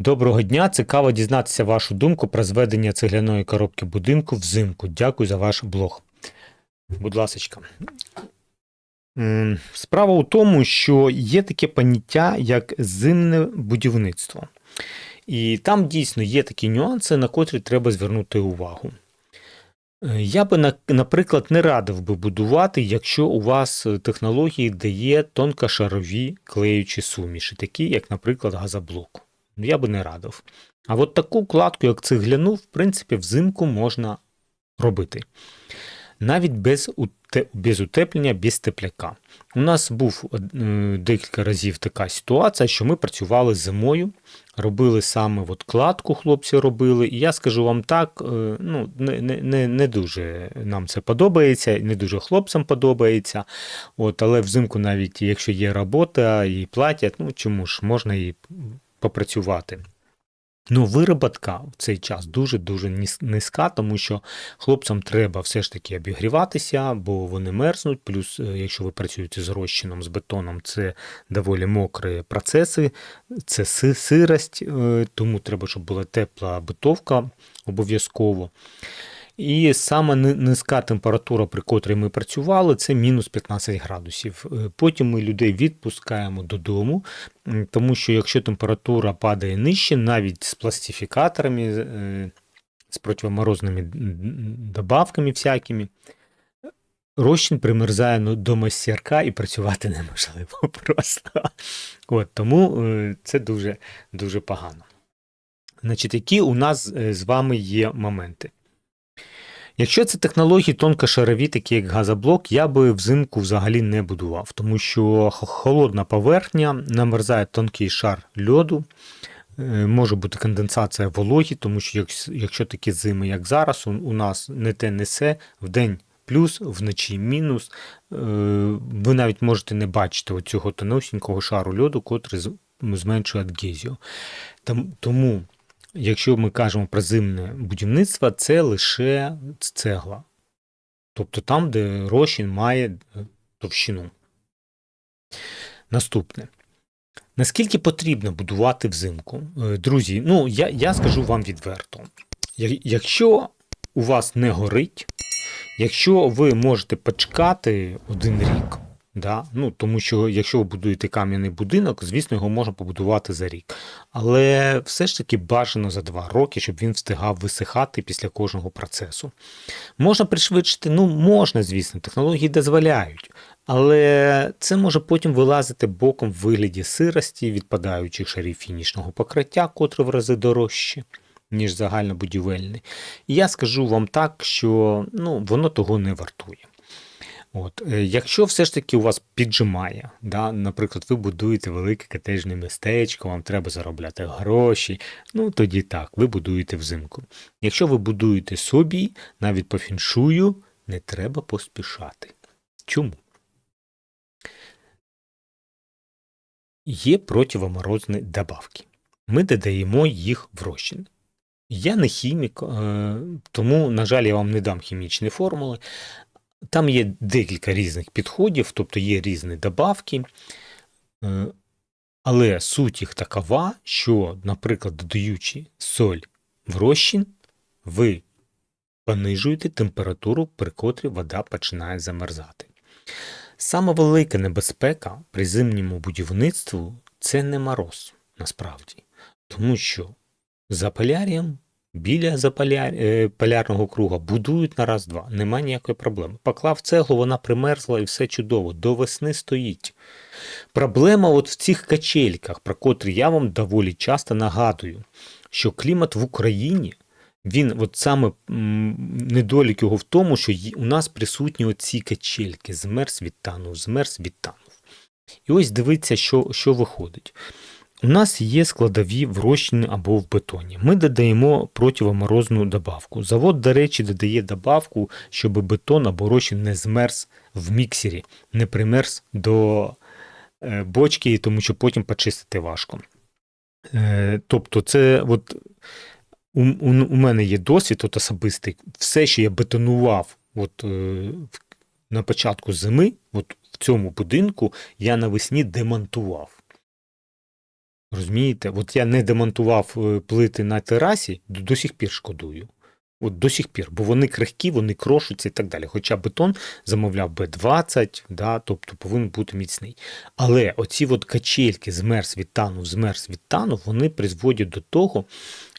Доброго дня! Цікаво дізнатися вашу думку про зведення цегляної коробки будинку взимку. Дякую за ваш блог. Будь ласочка. М, Справа у тому, що є таке поняття, як зимне будівництво. І там дійсно є такі нюанси, на котрі треба звернути увагу. Е, Я би, наприклад, не радив би будувати, якщо у вас технології дає тонкошарові клеючі суміші, такі, як, наприклад, газоблок. Я би не радив. А от таку кладку, як цегляну, в принципі, взимку можна робити. Навіть без, без утеплення, без тепляка. У нас був е, декілька разів така ситуація, що ми працювали зимою, робили саме от кладку, хлопці робили. І я скажу вам так, е, ну, не, не, не, не дуже нам це подобається, не дуже хлопцям подобається. От, але взимку, навіть якщо є робота і платять, ну чому ж можна і попрацювати. Ну, вироботка в цей час дуже-дуже низька, тому що хлопцям треба все ж таки обігріватися, бо вони мерзнуть. Плюс, е, якщо ви працюєте з розчином, з бетоном, це доволі мокрі процеси, це сирость, е, тому треба, щоб була тепла битовка обов'язково. І саме низька температура, при котрій ми працювали, це мінус 15 градусів. Е, Потім ми людей відпускаємо додому, тому що якщо температура падає нижче, навіть з пластифікаторами, е, з противоморозними добавками всякими, розчин примерзає ну, до мастерка і працювати неможливо просто. От, тому е, це дуже, дуже погано. Значить, які у нас е, з вами є моменти? Якщо це технології тонкошарові, такі як газоблок, я би взимку взагалі не будував, тому що холодна поверхня намерзає тонкий шар льоду, е, може бути конденсація вологі, тому що якщо такі зими, як зараз, у, нас не те несе, вдень плюс, вночі мінус, е, ви навіть можете не бачити оцього тоносінького шару льоду, котрий зменшує адгезію. Тому якщо ми кажемо про зимне будівництво, це лише цегла. Тобто там, де розчин має товщину. Наступне. Наскільки потрібно будувати взимку? Е, Друзі, ну я, я скажу вам відверто. Якщо у вас не горить, якщо ви можете почекати один рік, да? ну, тому що якщо ви будуєте кам'яний будинок, звісно, його можна побудувати за рік. Але все ж таки бажано за два роки, щоб він встигав висихати після кожного процесу. Можна пришвидшити, ну можна, звісно, технології дозволяють. Але це може потім вилазити боком в вигляді сирості, відпадаючих шарів фінішного покриття, котре в рази дорожче, ніж загальнобудівельний. І я скажу вам так, що ну, воно того не вартує. От, е, якщо все ж таки у вас піджимає, да, наприклад, ви будуєте велике котежне містечко, вам треба заробляти гроші, ну тоді так, ви будуєте взимку. Якщо ви будуєте собі, навіть по фіншую, не треба поспішати. Чому? Є противоморозні добавки. Ми додаємо їх в розчин. Я не хімік, е, тому, на жаль, я вам не дам хімічні формули. Там є декілька різних підходів, тобто є різні добавки. Е, Але суть їх такова, що, наприклад, додаючи соль в розчин, ви понижуєте температуру, при котрій вода починає замерзати. Саме велика небезпека при зимньому будівництву це не мороз, насправді. Тому що за полярієм, біля заполя... е, полярного круга будують на раз-два, нема ніякої проблеми. Поклав цеглу, вона примерзла і все чудово, до весни стоїть. Проблема от в цих качельках, про котрі я вам доволі часто нагадую, що клімат в Україні, він от саме недолік його в тому, що у нас присутні оці качельки, змерз відтанув, змерз відтанув. І ось дивіться, що, що виходить. У нас є складові в розчині або в бетоні. Ми додаємо противоморозну добавку. Завод, до речі, додає добавку, щоб бетон або розчин не змерз в міксері, не примерз до е, бочки, тому що потім почистити важко. Е, Тобто, це от у, у, мене є досвід от особистий. Все, що я бетонував от, е, на початку зими, от в цьому будинку, я навесні демонтував. Розумієте? От я не демонтував е, плити на терасі, до, сих пір шкодую. От до сих пір, бо вони крихкі, вони крошуться і так далі. Хоча бетон замовляв Б20, да, тобто повинен бути міцний. Але оці от качельки змерз від тану, змерз від тану, вони призводять до того,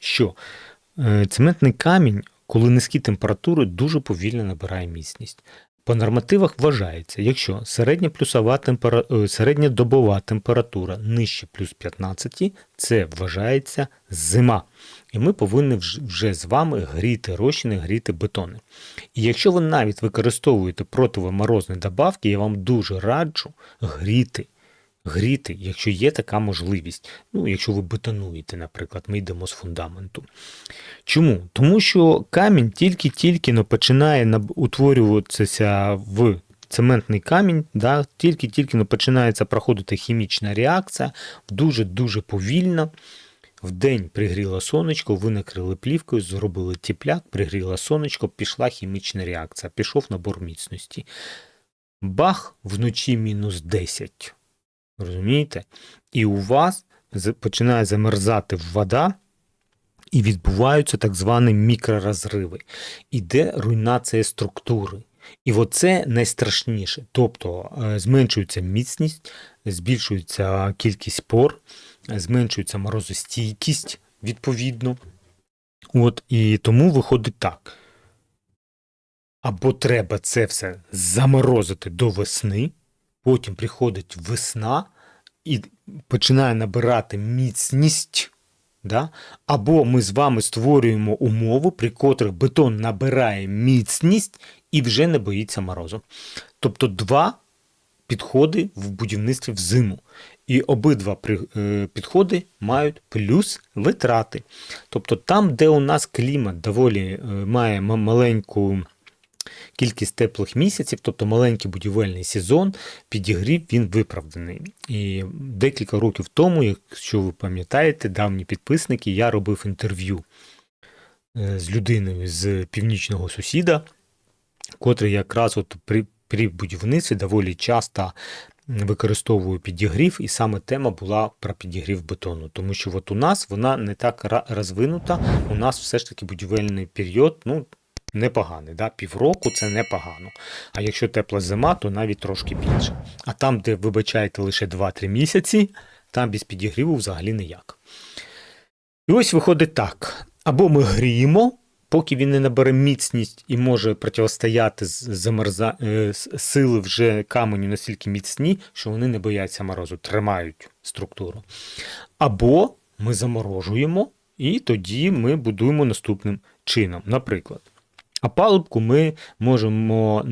що е, цементний камінь, коли низькі температури, дуже повільно набирає міцність. По нормативах вважається, якщо середня плюсова темпера... е, середня добова температура нижче плюс 15, це вважається зима. І ми повинні вже з вами гріти розчини, гріти бетони. І якщо ви навіть використовуєте противоморозні добавки, я вам дуже раджу гріти. Гріти, якщо є така можливість. Ну, якщо ви бетонуєте, наприклад, ми йдемо з фундаменту. Чому? Тому що камінь тільки-тільки ну, починає утворюватися в цементний камінь, да, тільки-тільки ну, починається проходити хімічна реакція, дуже-дуже повільно. В день пригріло сонечко, ви накрили плівкою, зробили тіпляк, пригріло сонечко, пішла хімічна реакція, пішов набор міцності. Бах, вночі мінус 10. Розумієте? І у вас починає замерзати вода, і відбуваються так звані мікророзриви. Іде руйнація структури. І оце найстрашніше. Тобто е, зменшується міцність, збільшується кількість пор, зменшується морозостійкість відповідно. От, і тому виходить так. Або треба це все заморозити до весни, потім приходить весна і починає набирати міцність. Да? Або ми з вами створюємо умови, при котрих бетон набирає міцність і вже не боїться морозу. Тобто два підходи в будівництві в зиму. І обидва е, підходи мають плюс витрати. Тобто там, де у нас клімат доволі е, має маленьку кількість теплих місяців, тобто маленький будівельний сезон, підігрів він виправданий. І декілька років тому, якщо ви пам'ятаєте, давні підписники, я робив інтерв'ю е, з людиною з північного сусіда, котрий якраз от при, при будівництві доволі часто використовую підігрів, і саме тема була про підігрів бетону. Тому що от у нас вона не так розвинута, у нас все ж таки будівельний період, ну, непоганий. Да? Півроку це непогано. А якщо тепла зима, то навіть трошки більше. А там, де вибачаєте лише 2-3 місяці, там без підігріву взагалі ніяк. І ось виходить так: або ми гріємо, поки він не набере міцність і може протистояти замерза... е, сили вже каменю настільки міцні, що вони не бояться морозу, тримають структуру. Або ми заморожуємо, і тоді ми будуємо наступним чином. Наприклад, а палубку ми можемо е,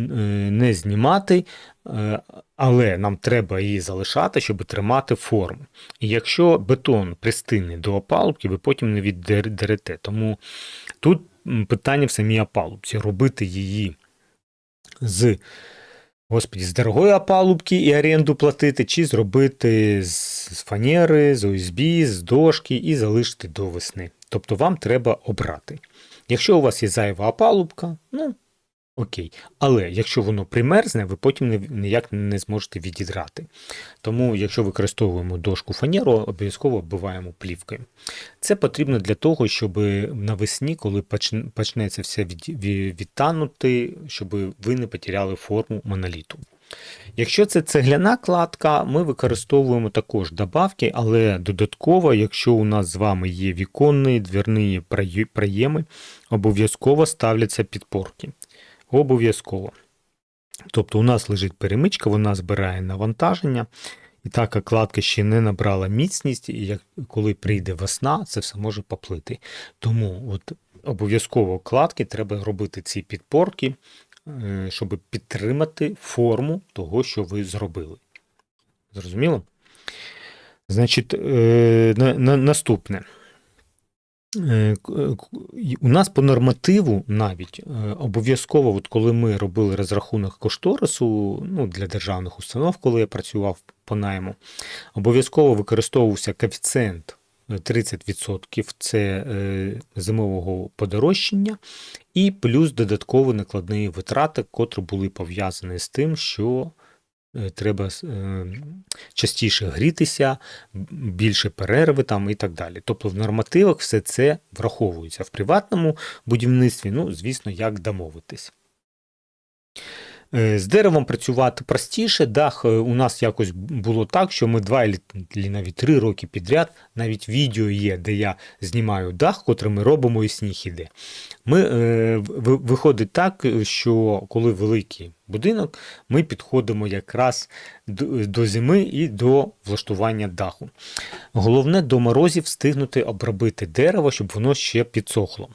не знімати, е, але нам треба її залишати, щоб тримати форму. І якщо бетон пристигне до опалубки, ви потім не віддерете. Тому тут питання в самій опалубці. Робити її з, господі, з дорогої опалубки і оренду платити, чи зробити з фанери, з ОСБ, з дошки і залишити до весни. Тобто вам треба обрати. Якщо у вас є зайва опалубка, ну окей. Але якщо воно примерзне, ви потім ніяк не зможете відідрати. Тому, якщо використовуємо дошку фанеру, обов'язково оббиваємо плівкою. Це потрібно для того, щоб навесні, коли почнеться все від, від, відтанути, щоб ви не потеряли форму моноліту. Якщо це цегляна кладка, ми використовуємо також добавки, але додатково, якщо у нас з вами є віконні, двірні проєми, обов'язково ставляться підпорки. Обов'язково. Тобто у нас лежить перемичка, вона збирає навантаження, і так як кладка ще не набрала міцність, і як, коли прийде весна, це все може поплити. Тому от обов'язково кладки треба робити ці підпорки, щоб підтримати форму того, що ви зробили. Зрозуміло? Значить, е, на, на, наступне. Е, е, У нас по нормативу навіть е, обов'язково, от коли ми робили розрахунок кошторису ну, для державних установ, коли я працював по найму, обов'язково використовувався коефіцієнт е, 30% це е, зимового подорожчання, і плюс додаткові накладні витрати, котрі були пов'язані з тим, що е, треба е, частіше грітися, більше перерви там і так далі. Тобто в нормативах все це враховується. В приватному будівництві, ну, звісно, як домовитись. Е, З деревом працювати простіше. Дах е, у нас якось було так, що ми два і навіть три роки підряд, навіть відео є, де я знімаю дах, котрий ми робимо і сніг іде. Ми, е, виходить так, що коли великий будинок, ми підходимо якраз до зими і до влаштування даху. Головне до морозів встигнути обробити дерево, щоб воно ще підсохло.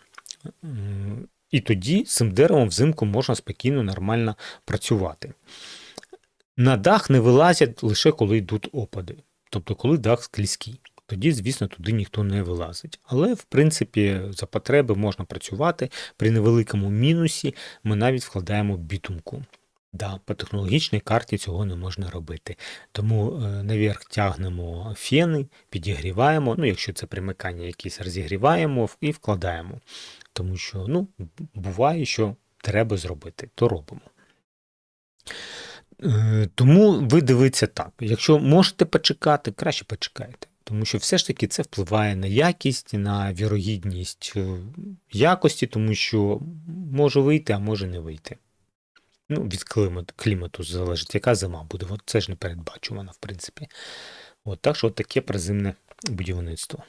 І тоді цим деревом взимку можна спокійно, нормально працювати. На дах не вилазять лише коли йдуть опади, тобто коли дах склізький. Тоді, звісно, туди ніхто не вилазить. Але, в принципі, за потреби можна працювати. При невеликому мінусі ми навіть вкладаємо бітумку. Да, по технологічній карті цього не можна робити. Тому е, наверх тягнемо фени, підігріваємо. Ну, якщо це примикання якісь розігріваємо і вкладаємо. Тому що ну, буває, що треба зробити, то робимо. Е, Тому ви дивіться так. Якщо можете почекати, краще почекайте. Тому що все ж таки це впливає на якість, на вірогідність е, якості, тому що може вийти, а може не вийти. Ну, від клімату, клімату залежить, яка зима буде. От це ж не передбачувано, в принципі. От, так що от таке приземне будівництво.